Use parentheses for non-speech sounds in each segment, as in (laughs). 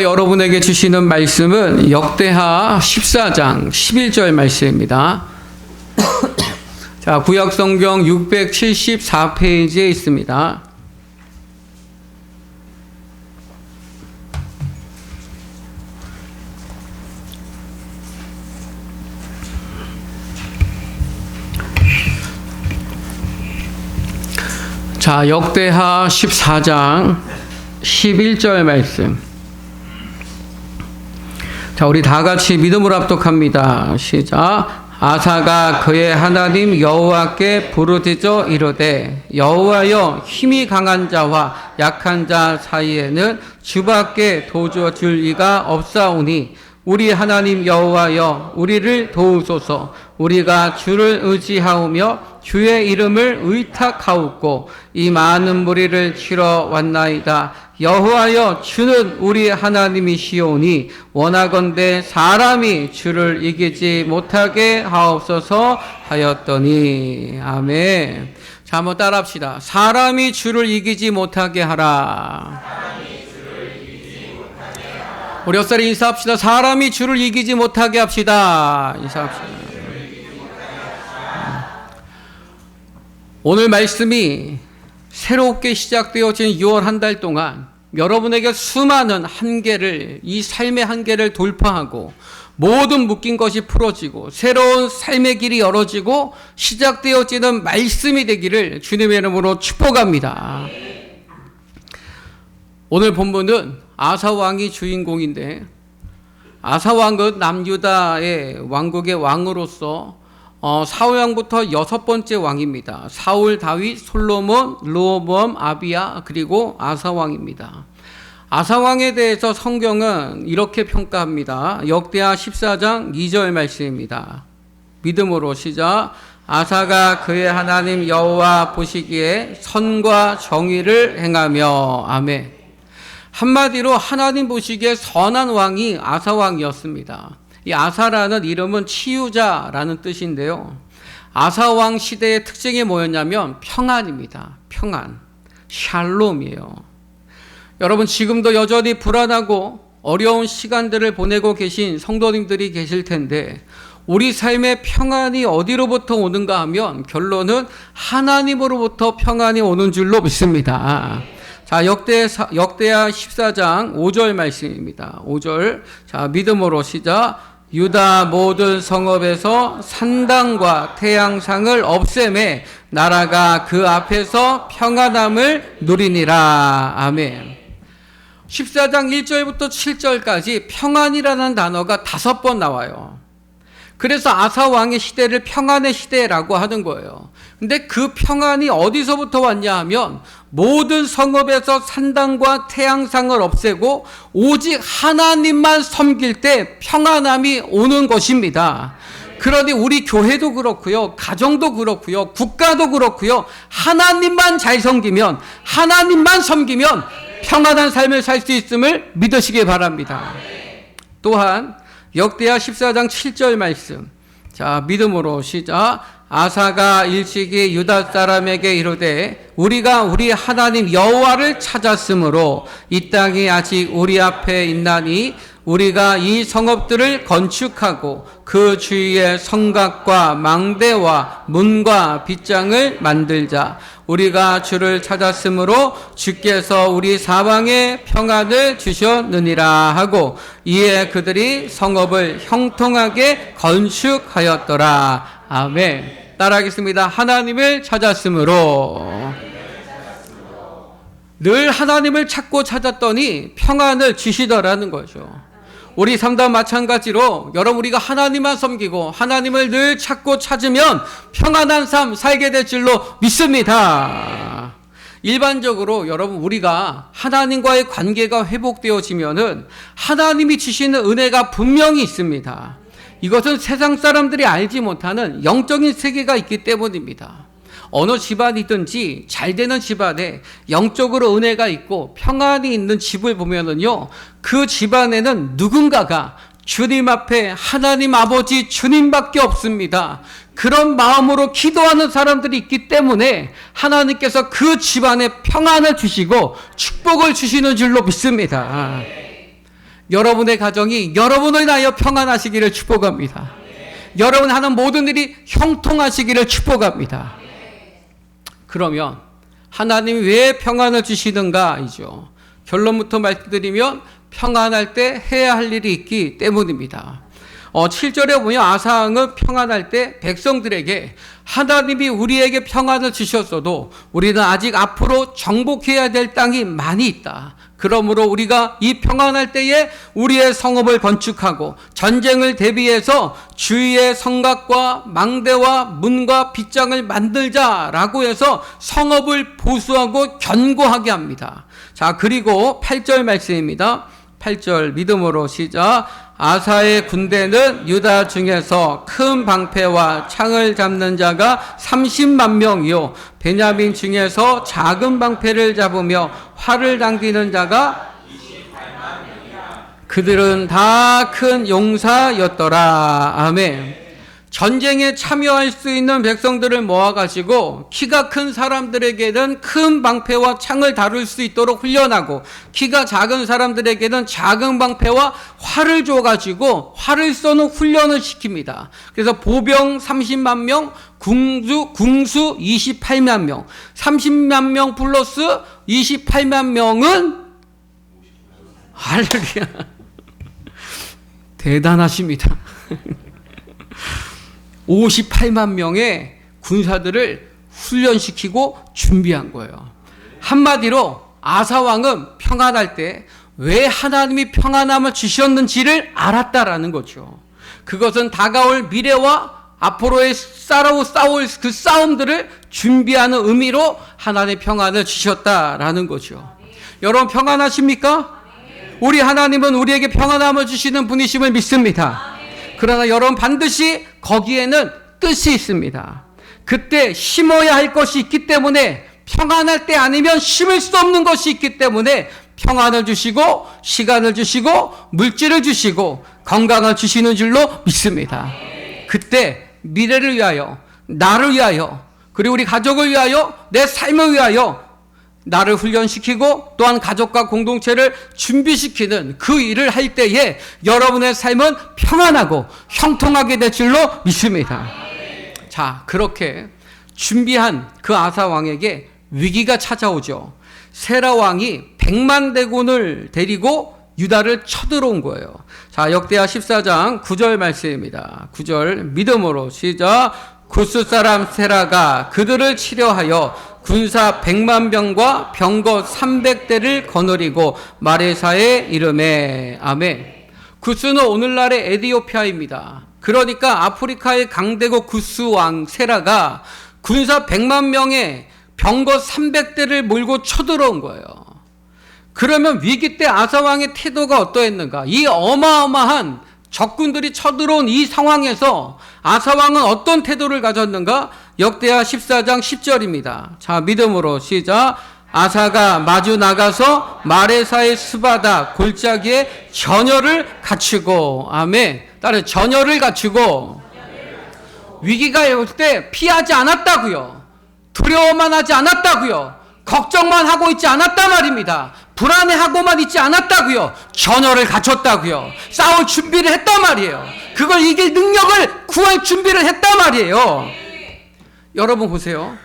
여러분에게 주시는 말씀은 역대하 14장 11절 말씀입니다. 자, 구약 성경 674페이지에 있습니다. 자, 역대하 14장 11절 말씀. 자, 우리 다 같이 믿음으로 합독합니다. 시작. 아사가 그의 하나님 여호와께 부르짖어 이르되 여호와여 힘이 강한 자와 약한 자 사이에는 주밖에 도저 줄 이가 없사오니 우리 하나님 여호와여 우리를 도우소서 우리가 주를 의지하오며 주의 이름을 의탁하옵고 이 많은 무리를 치러 왔나이다 여호와여 주는 우리 하나님이시오니 원하건대 사람이 주를 이기지 못하게 하옵소서 하였더니 아멘 자 한번 따라합시다 사람이 주를 이기지 못하게 하라 우리 옆사람 인사합시다. 사람이 주를 이기지 못하게 합시다. 인사합시다. 오늘 말씀이 새롭게 시작되어진 6월 한 달 동안 여러분에게 수많은 한계를, 이 삶의 한계를 돌파하고 모든 묶인 것이 풀어지고 새로운 삶의 길이 열어지고 시작되어지는 말씀이 되기를 주님의 이름으로 축복합니다. 오늘 본문은 아사 왕이 주인공인데 아사 왕은 남유다의 왕국의 왕으로서 어, 사울 왕부터 여섯 번째 왕입니다. 사울, 다윗, 솔로몬, 르호보암, 아비야 그리고 아사 왕입니다. 아사 왕에 대해서 성경은 이렇게 평가합니다. 역대하 14장 2절 말씀입니다. 믿음으로 시작. 아사가 그의 하나님 여호와 보시기에 선과 정의를 행하며 아멘. 한마디로 하나님 보시기에 선한 왕이 아사 왕이었습니다. 이 아사라는 이름은 치유자라는 뜻인데요. 아사 왕 시대의 특징이 뭐였냐면 평안입니다. 평안. 샬롬이에요. 여러분 지금도 여전히 불안하고 어려운 시간들을 보내고 계신 성도님들이 계실 텐데 우리 삶의 평안이 어디로부터 오는가 하면 결론은 하나님으로부터 평안이 오는 줄로 믿습니다. 자, 역대, 역대하 14장 5절 말씀입니다. 5절. 자, 믿음으로 시작. 유다 모든 성읍에서 산당과 태양상을 없애매 나라가 그 앞에서 평안함을 누리니라. 아멘. 14장 1절부터 7절까지 평안이라는 단어가 다섯 번 나와요. 그래서 아사 왕의 시대를 평안의 시대라고 하는 거예요. 근데 그 평안이 어디서부터 왔냐 하면 모든 성읍에서 산당과 태양상을 없애고 오직 하나님만 섬길 때 평안함이 오는 것입니다. 그러니 우리 교회도 그렇고요. 가정도 그렇고요. 국가도 그렇고요. 하나님만 잘 섬기면 하나님만 섬기면 평안한 삶을 살 수 있음을 믿으시기 바랍니다. 또한 역대하 14장 7절 말씀. 자, 믿음으로 시작. 아사가 일찍이 유다 사람에게 이르되 우리가 우리 하나님 여호와를 찾았으므로 이 땅이 아직 우리 앞에 있나니 우리가 이 성읍들을 건축하고 그 주위에 성곽과 망대와 문과 빗장을 만들자. 우리가 주를 찾았으므로 주께서 우리 사방에 평안을 주셨느니라 하고 이에 그들이 성읍을 형통하게 건축하였더라. 아멘. 따라하겠습니다. 하나님을 찾았으므로 늘 하나님을 찾고 찾았더니 평안을 주시더라는 거죠. 우리 삶도 마찬가지로 여러분 우리가 하나님만 섬기고 하나님을 늘 찾고 찾으면 평안한 삶 살게 될 줄로 믿습니다. 일반적으로 여러분 우리가 하나님과의 관계가 회복되어지면은 하나님이 주시는 은혜가 분명히 있습니다. 이것은 세상 사람들이 알지 못하는 영적인 세계가 있기 때문입니다. 어느 집안이든지 잘 되는 집안에 영적으로 은혜가 있고 평안이 있는 집을 보면은요, 그 집안에는 누군가가 주님 앞에 하나님 아버지 주님밖에 없습니다. 그런 마음으로 기도하는 사람들이 있기 때문에 하나님께서 그 집안에 평안을 주시고 축복을 주시는 줄로 믿습니다. 네. 여러분의 가정이 여러분을 인하여 평안하시기를 축복합니다. 여러분 하는 모든 일이 형통하시기를 축복합니다. 그러면 하나님이 왜 평안을 주시는가이죠. 결론부터 말씀드리면 평안할 때 해야 할 일이 있기 때문입니다. 어, 7절에 보면 아상은 평안할 때 백성들에게 하나님이 우리에게 평안을 주셨어도 우리는 아직 앞으로 정복해야 될 땅이 많이 있다. 그러므로 우리가 이 평안할 때에 우리의 성읍을 건축하고 전쟁을 대비해서 주위의 성곽과 망대와 문과 빗장을 만들자라고 해서 성읍을 보수하고 견고하게 합니다. 자, 그리고 8절 말씀입니다. 8절 믿음으로 시작. 아사의 군대는 유다 중에서 큰 방패와 창을 잡는 자가 30만 명이요. 베냐민 중에서 작은 방패를 잡으며 활을 당기는 자가 그들은 다 큰 용사였더라. 아멘. 전쟁에 참여할 수 있는 백성들을 모아가지고 키가 큰 사람들에게는 큰 방패와 창을 다룰 수 있도록 훈련하고 키가 작은 사람들에게는 작은 방패와 활을 줘가지고 활을 쏘는 훈련을 시킵니다. 그래서 보병 30만 명, 궁수, 궁수 28만 명, 30만 명 플러스 28만 명은 할렐루야. (laughs) 대단하십니다. (laughs) 58만 명의 군사들을 훈련시키고 준비한 거예요. 한마디로 아사왕은 평안할 때 왜 하나님이 평안함을 주셨는지를 알았다라는 거죠. 그것은 다가올 미래와 앞으로의 싸우, 싸울 그 싸움들을 준비하는 의미로 하나님의 평안을 주셨다라는 거죠. 여러분 평안하십니까? 우리 하나님은 우리에게 평안함을 주시는 분이심을 믿습니다. 그러나 여러분 반드시 거기에는 뜻이 있습니다. 그때 심어야 할 것이 있기 때문에 평안할 때 아니면 심을 수 없는 것이 있기 때문에 평안을 주시고 시간을 주시고 물질을 주시고 건강을 주시는 줄로 믿습니다. 그때 미래를 위하여 나를 위하여 그리고 우리 가족을 위하여 내 삶을 위하여 나를 훈련시키고 또한 가족과 공동체를 준비시키는 그 일을 할 때에 여러분의 삶은 평안하고 형통하게 될 줄로 믿습니다. 자, 그렇게 준비한 그 아사 왕에게 위기가 찾아오죠. 세라 왕이 백만 대군을 데리고 유다를 쳐들어온 거예요. 자, 역대하 14장 9절 말씀입니다. 9절 믿음으로 시작. 구스 사람 세라가 그들을 치려하여 군사 100만 병과 병거 300대를 거느리고 마레사의 이름에 아멘. 구스는 오늘날의 에디오피아입니다. 그러니까 아프리카의 강대국 구스 왕 세라가 군사 100만 명의 병거 300대를 몰고 쳐들어온 거예요. 그러면 위기 때 아사 왕의 태도가 어떠했는가? 이 어마어마한 적군들이 쳐들어온 이 상황에서 아사왕은 어떤 태도를 가졌는가? 역대하 14장 10절입니다. 자, 믿음으로 시작. 아사가 마주 나가서 마레사의 스바다 골짜기에 전열을 갖추고 아멘. 따라 전열을 갖추고 위기가 올 때 피하지 않았다고요. 두려워만 하지 않았다고요. 걱정만 하고 있지 않았단 말입니다. 불안해하고만 있지 않았다고요. 전열을 갖췄다고요. 싸울 준비를 했단 말이에요. 그걸 이길 능력을 구할 준비를 했단 말이에요. 여러분 보세요.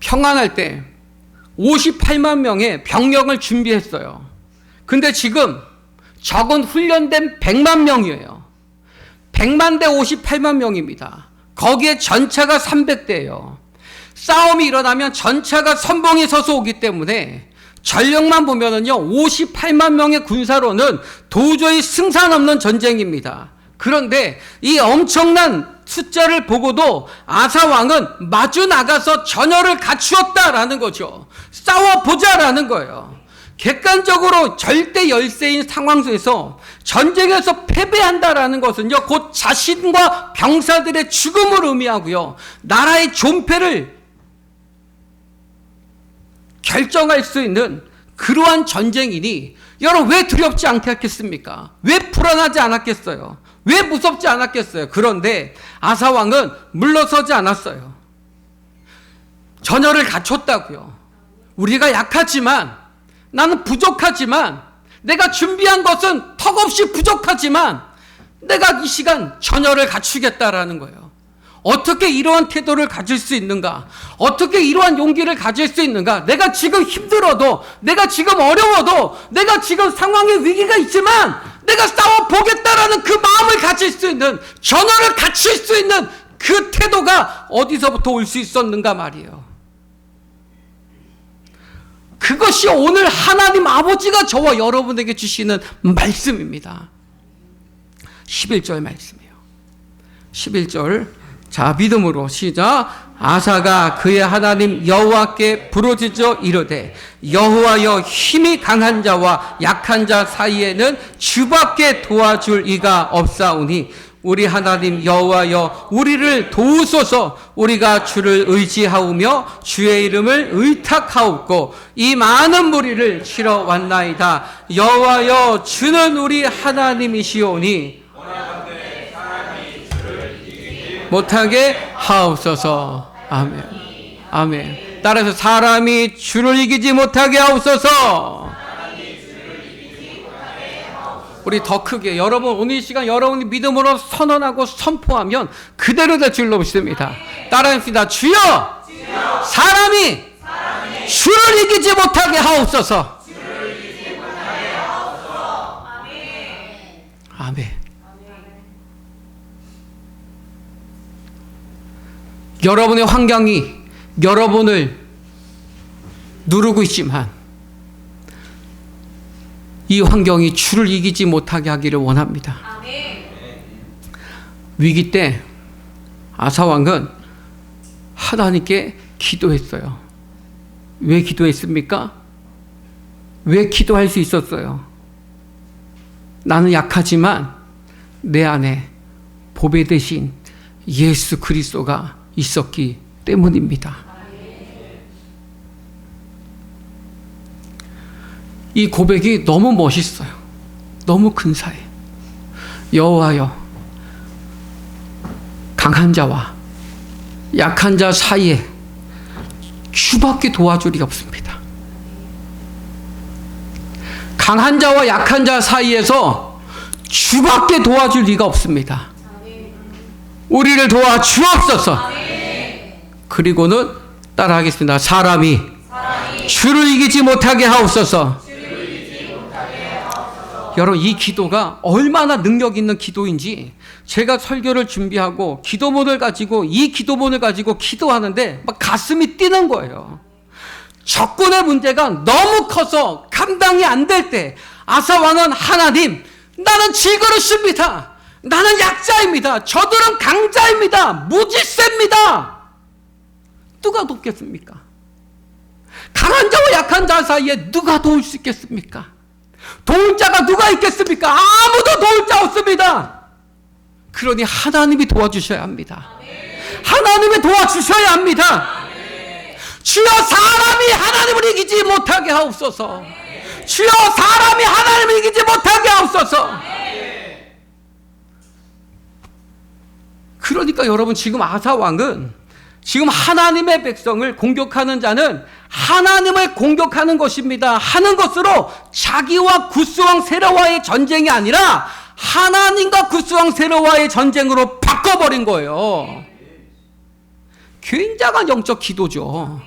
평안할 때 58만 명의 병력을 준비했어요. 근데 지금 적은 훈련된 100만 명이에요. 100만 대 58만 명입니다. 거기에 전차가 300대예요. 싸움이 일어나면 전차가 선봉에 서서 오기 때문에 전력만 보면은요, 58만 명의 군사로는 도저히 승산 없는 전쟁입니다. 그런데 이 엄청난 숫자를 보고도 아사 왕은 마주 나가서 전열을 갖추었다라는 거죠. 싸워보자라는 거예요. 객관적으로 절대 열세인 상황 속에서 전쟁에서 패배한다라는 것은요, 곧 자신과 병사들의 죽음을 의미하고요, 나라의 존폐를 결정할 수 있는 그러한 전쟁이니 여러분 왜 두렵지 않겠습니까? 왜 불안하지 않았겠어요? 왜 무섭지 않았겠어요? 그런데 아사 왕은 물러서지 않았어요. 전열을 갖췄다고요. 우리가 약하지만 나는 부족하지만 내가 준비한 것은 턱없이 부족하지만 내가 이 시간 전열을 갖추겠다라는 거예요. 어떻게 이러한 태도를 가질 수 있는가? 어떻게 이러한 용기를 가질 수 있는가? 내가 지금 힘들어도, 내가 지금 어려워도, 내가 지금 상황에 위기가 있지만, 내가 싸워 보겠다라는 그 마음을 가질 수 있는, 전열을 갖출 수 있는 그 태도가 어디서부터 올 수 있었는가 말이에요. 그것이 오늘 하나님 아버지가 저와 여러분에게 주시는 말씀입니다. 11절 말씀이에요. 11절. 자, 믿음으로 시작. 아사가 그의 하나님 여호와께 부르짖어 이르되 여호와여 힘이 강한 자와 약한 자 사이에는 주밖에 도와줄 이가 없사오니 우리 하나님 여호와여 우리를 도우소서 우리가 주를 의지하오며 주의 이름을 의탁하옵고 이 많은 무리를 치러 왔나이다 여호와여 주는 우리 하나님이시오니 못하게 하옵소서 아멘 아멘 따라서 사람이 주를 이기지 못하게 하옵소서 우리 더 크게 여러분 오늘 이 시간 여러분이 믿음으로 선언하고 선포하면 그대로 될 줄로 믿습니다. 따라합시다. 주여, 사람이, 주를 이기지 못하게 하옵소서. 아멘. 여러분의 환경이 여러분을 누르고 있지만 이 환경이 주를 이기지 못하게 하기를 원합니다. 위기 때 아사 왕은 하나님께 기도했어요. 왜 기도했습니까? 왜 기도할 수 있었어요? 나는 약하지만 내 안에 보배 대신 예수 그리스도가 있었기 때문입니다. 이 고백이 너무 멋있어요. 너무 근사해. 여호와여, 강한 자와 약한 자 사이에 주밖에 도와줄 리 없습니다. 강한 자와 약한 자 사이에서 주밖에 도와줄 리가 없습니다. 우리를 도와 주옵소서. 그리고는 따라하겠습니다. 사람이 주를 이기지 못하게 하옵소서. 여러분 이 기도가 얼마나 능력 있는 기도인지 제가 설교를 준비하고 기도문을 가지고 이 기도문을 가지고 기도하는데 막 가슴이 뛰는 거예요. 적군의 문제가 너무 커서 감당이 안 될 때 아사 왕은 하나님 나는 질그릇입니다. 나는 약자입니다. 저들은 강자입니다. 무지세입니다. 누가 돕겠습니까? 강한 자와 약한 자 사이에 누가 도울 수 있겠습니까? 도울 자가 누가 있겠습니까? 아무도 도울 자 없습니다. 그러니 하나님이 도와주셔야 합니다. 하나님이 도와주셔야 합니다. 주여 사람이 하나님을 이기지 못하게 하옵소서. 주여 사람이 하나님을 이기지 못하게 하옵소서. 그러니까 여러분 지금 아사 왕은 지금 하나님의 백성을 공격하는 자는 하나님을 공격하는 것입니다. 하는 것으로 자기와 구스왕 세라와의 전쟁이 아니라 하나님과 구스왕 세라와의 전쟁으로 바꿔버린 거예요. 굉장한 영적 기도죠.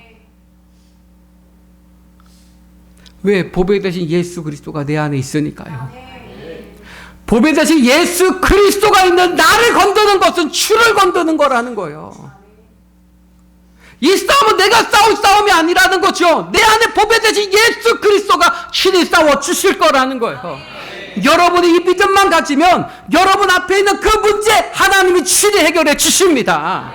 왜? 보배 대신 예수 그리스도가 내 안에 있으니까요. 보배 대신 예수 그리스도가 있는 나를 건드는 것은 주를 건드는 거라는 거예요. 이 싸움은 내가 싸울 싸움이 아니라는 거죠. 내 안에 보배 대신 예수 그리스도가 신이 싸워 주실 거라는 거예요. 여러분이 이 믿음만 가지면 여러분 앞에 있는 그 문제 하나님이 친히 해결해 주십니다.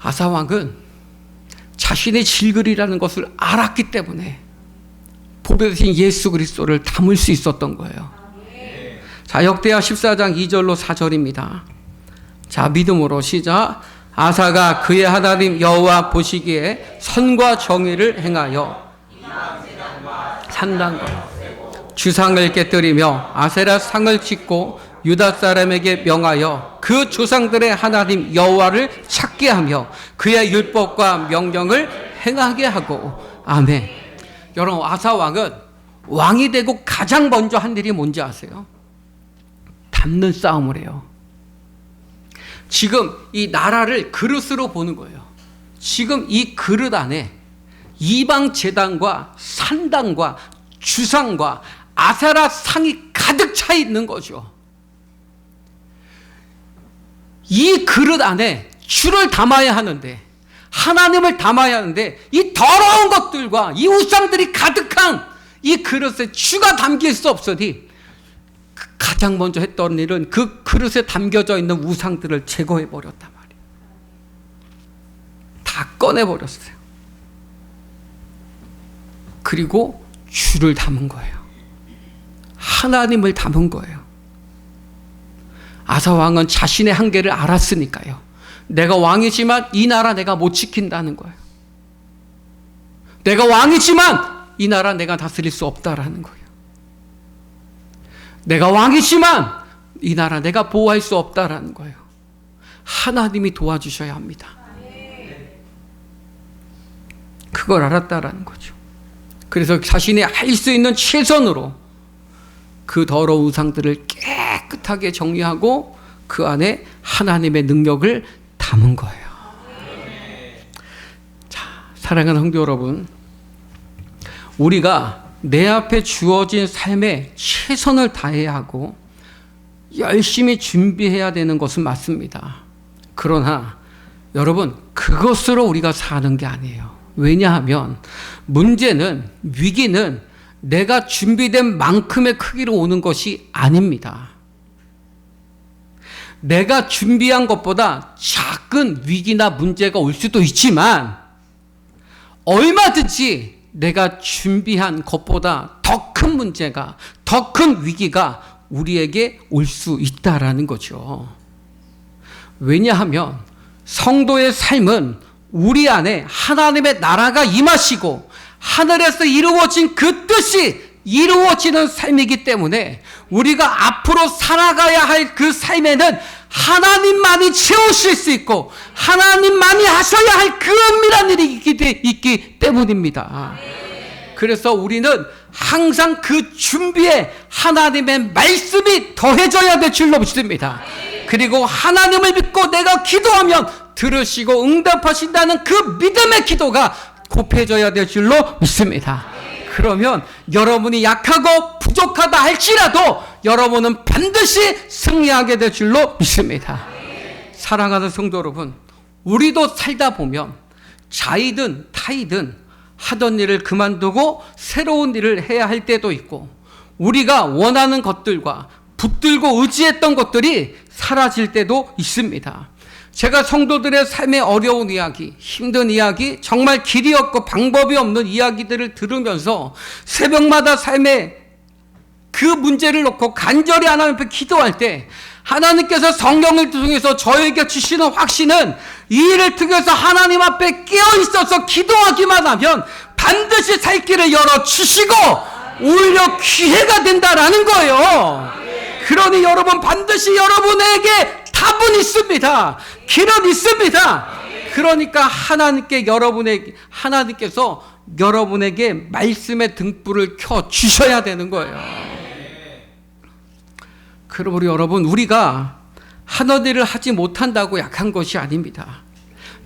아사 왕은 자신의 질글이라는 것을 알았기 때문에 보배 대신 예수 그리스도를 담을 수 있었던 거예요. 자, 역대하 14장 2절로 4절입니다. 자, 믿음으로 시작. 아사가 그의 하나님 여호와 보시기에 선과 정의를 행하여 산단과 주상을 깨뜨리며 아세라 상을 짓고 유다 사람에게 명하여 그 조상들의 하나님 여호와를 찾게 하며 그의 율법과 명령을 행하게 하고 아멘. 여러분 아사 왕은 왕이 되고 가장 먼저 한 일이 뭔지 아세요? 담는 싸움을 해요. 지금 이 나라를 그릇으로 보는 거예요. 지금 이 그릇 안에 이방 재단과 산당과 주상과 아세라 상이 가득 차 있는 거죠. 이 그릇 안에 주를 담아야 하는데 하나님을 담아야 하는데 이 더러운 것들과 이 우상들이 가득한 이 그릇에 주가 담길 수 없으니 그 가장 먼저 했던 일은 그 그릇에 담겨져 있는 우상들을 제거해 버렸단 말이에요. 다 꺼내 버렸어요. 그리고 주를 담은 거예요. 하나님을 담은 거예요. 아사 왕은 자신의 한계를 알았으니까요. 내가 왕이지만 이 나라 내가 못 지킨다는 거예요. 내가 왕이지만 이 나라 내가 다스릴 수 없다라는 거예요. 내가 왕이지만 이 나라 내가 보호할 수 없다라는 거예요. 하나님이 도와주셔야 합니다. 그걸 알았다라는 거죠. 그래서 자신이 할 수 있는 최선으로 그 더러운 우상들을 깨끗하게 정리하고 그 안에 하나님의 능력을 담은 거예요. 자, 사랑하는 성도 여러분, 우리가 내 앞에 주어진 삶에 최선을 다해야 하고 열심히 준비해야 되는 것은 맞습니다. 그러나 여러분, 그것으로 우리가 사는 게 아니에요. 왜냐하면 문제는 위기는 내가 준비된 만큼의 크기로 오는 것이 아닙니다. 내가 준비한 것보다 작은 위기나 문제가 올 수도 있지만 얼마든지 내가 준비한 것보다 더 큰 문제가 더 큰 위기가 우리에게 올 수 있다라는 거죠. 왜냐하면 성도의 삶은 우리 안에 하나님의 나라가 임하시고 하늘에서 이루어진 그 뜻이 이루어지는 삶이기 때문에 우리가 앞으로 살아가야 할 그 삶에는 하나님만이 채우실 수 있고 하나님만이 하셔야 할 그 은밀한 일이 있기, 있기 때문입니다. 그래서 우리는 항상 그 준비에 하나님의 말씀이 더해져야 될 줄로 믿습니다. 그리고 하나님을 믿고 내가 기도하면 들으시고 응답하신다는 그 믿음의 기도가 곱해져야 될 줄로 믿습니다. 그러면 여러분이 약하고 부족하다 할지라도 여러분은 반드시 승리하게 될 줄로 믿습니다. 사랑하는 성도 여러분, 우리도 살다 보면 자이든 타이든 하던 일을 그만두고 새로운 일을 해야 할 때도 있고 우리가 원하는 것들과 붙들고 의지했던 것들이 사라질 때도 있습니다. 제가 성도들의 삶의 어려운 이야기, 힘든 이야기, 정말 길이 없고 방법이 없는 이야기들을 들으면서 새벽마다 삶의 그 문제를 놓고 간절히 하나님 앞에 기도할 때 하나님께서 성령을 통해서 저에게 주시는 확신은 이 일을 통해서 하나님 앞에 깨어 있어서 기도하기만 하면 반드시 살 길을 열어 주시고 오히려 기회가 된다라는 거예요. 그러니 여러분 반드시 여러분에게 답은 있습니다. 길은 있습니다. 그러니까 하나님께 여러분에게 하나님께서 여러분에게 말씀의 등불을 켜 주셔야 되는 거예요. 우리 여러분 우리가 일을 하지 못한다고 약한 것이 아닙니다.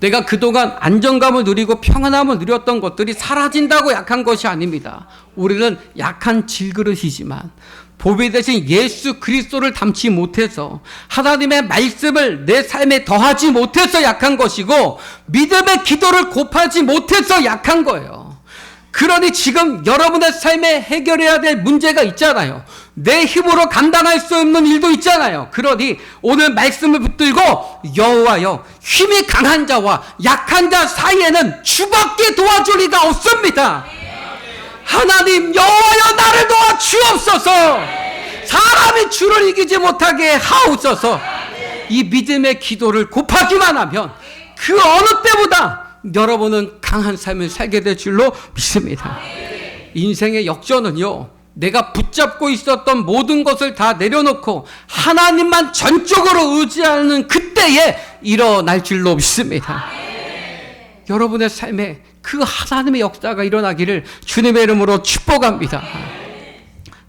내가 그동안 안정감을 누리고 평안함을 누렸던 것들이 사라진다고 약한 것이 아닙니다. 우리는 약한 질그릇이지만 보배 대신 예수 그리스도를 담지 못해서 하나님의 말씀을 내 삶에 더하지 못해서 약한 것이고 믿음의 기도를 곱하지 못해서 약한 거예요. 그러니 지금 여러분의 삶에 해결해야 될 문제가 있잖아요. 내 힘으로 감당할 수 없는 일도 있잖아요. 그러니 오늘 말씀을 붙들고 여호와여 힘이 강한 자와 약한 자 사이에는 주밖에 도와줄 리가 없습니다. 하나님 여호와여 나를 도와 주옵소서. 사람이 주를 이기지 못하게 하옵소서. 이 믿음의 기도를 곱하기만 하면 그 어느 때보다 여러분은 강한 삶을 살게 될 줄로 믿습니다. 인생의 역전은요. 내가 붙잡고 있었던 모든 것을 다 내려놓고 하나님만 전적으로 의지하는 그때에 일어날 줄로 믿습니다. 여러분의 삶에 그 하나님의 역사가 일어나기를 주님의 이름으로 축복합니다.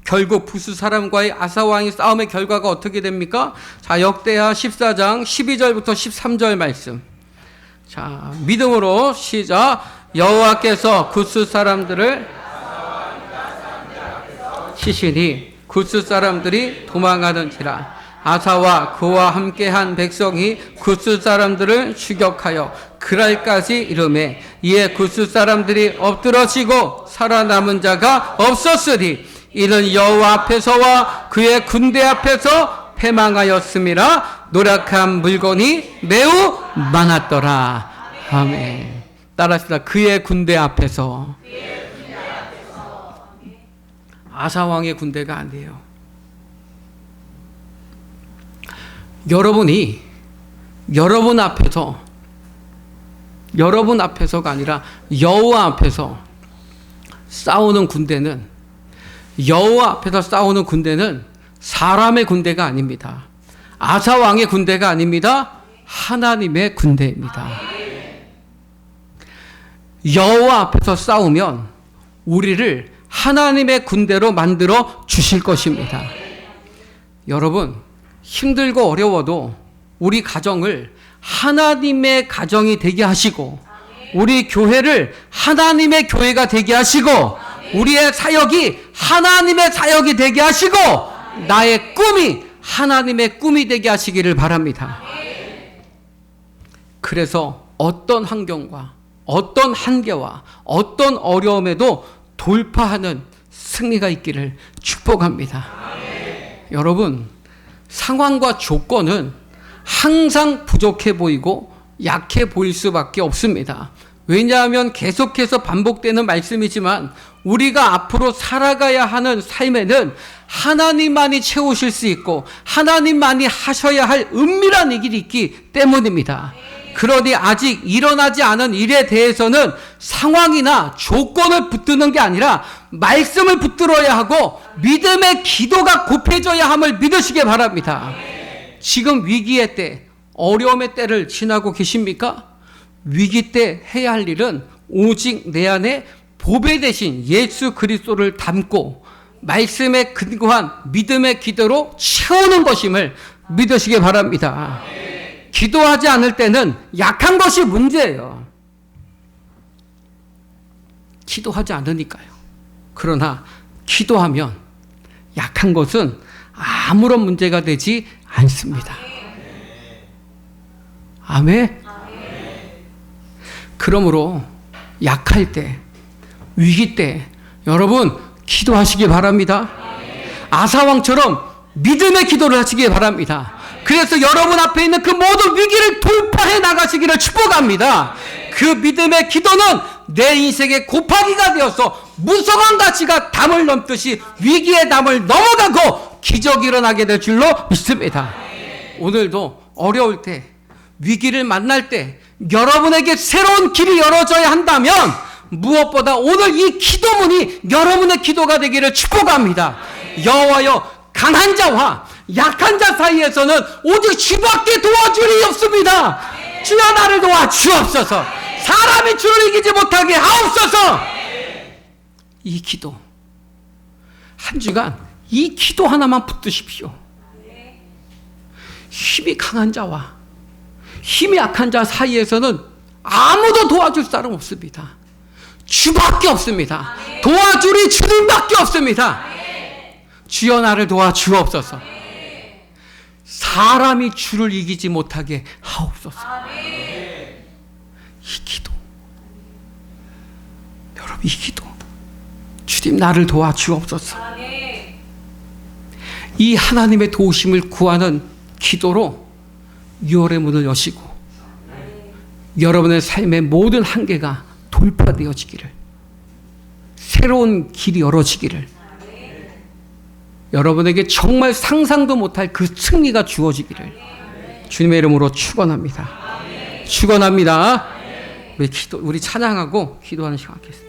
결국 부스 사람과의 아사 왕의 싸움의 결과가 어떻게 됩니까? 자, 역대하 14장 12절부터 13절 말씀. 자, 믿음으로 시작. 여호와께서 구스 사람들을 치시니 구스 사람들이 도망하는지라 아사와 그와 함께한 백성이 구스 사람들을 추격하여 그랄까지 이름에 이에 구스 사람들이 엎드러지고 살아남은 자가 없었으니 이는 여호와 앞에서와 그의 군대 앞에서 패망하였음이라 노력한 물건이 매우 많았더라. 아멘. 따라합시다. 그의 군대 앞에서. 아사왕의 군대가 아니에요. 여러분이 여러분 앞에서 여러분 앞에서가 아니라 여호와 앞에서 싸우는 군대는 여호와 앞에서 싸우는 군대는 사람의 군대가 아닙니다. 아사 왕의 군대가 아닙니다. 하나님의 군대입니다. 여호와 앞에서 싸우면 우리를 하나님의 군대로 만들어 주실 것입니다. 여러분 힘들고 어려워도 우리 가정을 하나님의 가정이 되게 하시고 우리 교회를 하나님의 교회가 되게 하시고 우리의 사역이 하나님의 사역이 되게 하시고 나의 꿈이 하나님의 꿈이 되게 하시기를 바랍니다. 그래서 어떤 환경과 어떤 한계와 어떤 어려움에도 돌파하는 승리가 있기를 축복합니다. 여러분, 상황과 조건은 항상 부족해 보이고 약해 보일 수밖에 없습니다. 왜냐하면 계속해서 반복되는 말씀이지만 우리가 앞으로 살아가야 하는 삶에는 하나님만이 채우실 수 있고 하나님만이 하셔야 할 은밀한 일이 있기 때문입니다. 그러니 아직 일어나지 않은 일에 대해서는 상황이나 조건을 붙드는 게 아니라 말씀을 붙들어야 하고 믿음의 기도가 곱해져야 함을 믿으시기 바랍니다. 지금 위기의 때, 어려움의 때를 지나고 계십니까? 위기 때 해야 할 일은 오직 내 안에 보배 대신 예수 그리스도를 담고 말씀에 근거한 믿음의 기도로 채우는 것임을 믿으시기 바랍니다. 기도하지 않을 때는 약한 것이 문제예요. 기도하지 않으니까요. 그러나 기도하면 약한 것은 아무런 문제가 되지 않습니다. 아멘. 그러므로 약할 때, 위기 때, 여러분, 기도하시기 바랍니다. 아사왕처럼 믿음의 기도를 하시기 바랍니다. 그래서 여러분 앞에 있는 그 모든 위기를 돌파해 나가시기를 축복합니다. 그 믿음의 기도는 내 인생의 곱하기가 되어서 무성한 가치가 담을 넘듯이 위기의 담을 넘어가고 기적이 일어나게 될 줄로 믿습니다. 오늘도 어려울 때, 위기를 만날 때, 여러분에게 새로운 길이 열어져야 한다면, 무엇보다 오늘 이 기도문이 여러분의 기도가 되기를 축복합니다. 여호와여 강한 자와 약한 자 사이에서는 오직 주밖에 도와줄 이 없습니다. 주여 나를 도와 주옵소서. 사람이 주를 이기지 못하게 하옵소서. 이 기도 한 주간 이 기도 하나만 붙드십시오. 힘이 강한 자와 힘이 약한 자 사이에서는 아무도 도와줄 사람 없습니다. 주밖에 없습니다. 도와줄이 주님밖에 없습니다. 주여 나를 도와 주옵소서. 사람이 주를 이기지 못하게 하옵소서. 이 기도. 여러분 이 기도. 주님 나를 도와 주옵소서. 이 하나님의 도우심을 구하는 기도로 6월의 문을 여시고 여러분의 삶의 모든 한계가 돌파되어지기를 새로운 길이 열어지기를 여러분에게 정말 상상도 못할 그 승리가 주어지기를 주님의 이름으로 축원합니다. 축원합니다. 우리 기도 우리 찬양하고 기도하는 시간 갖겠습니다.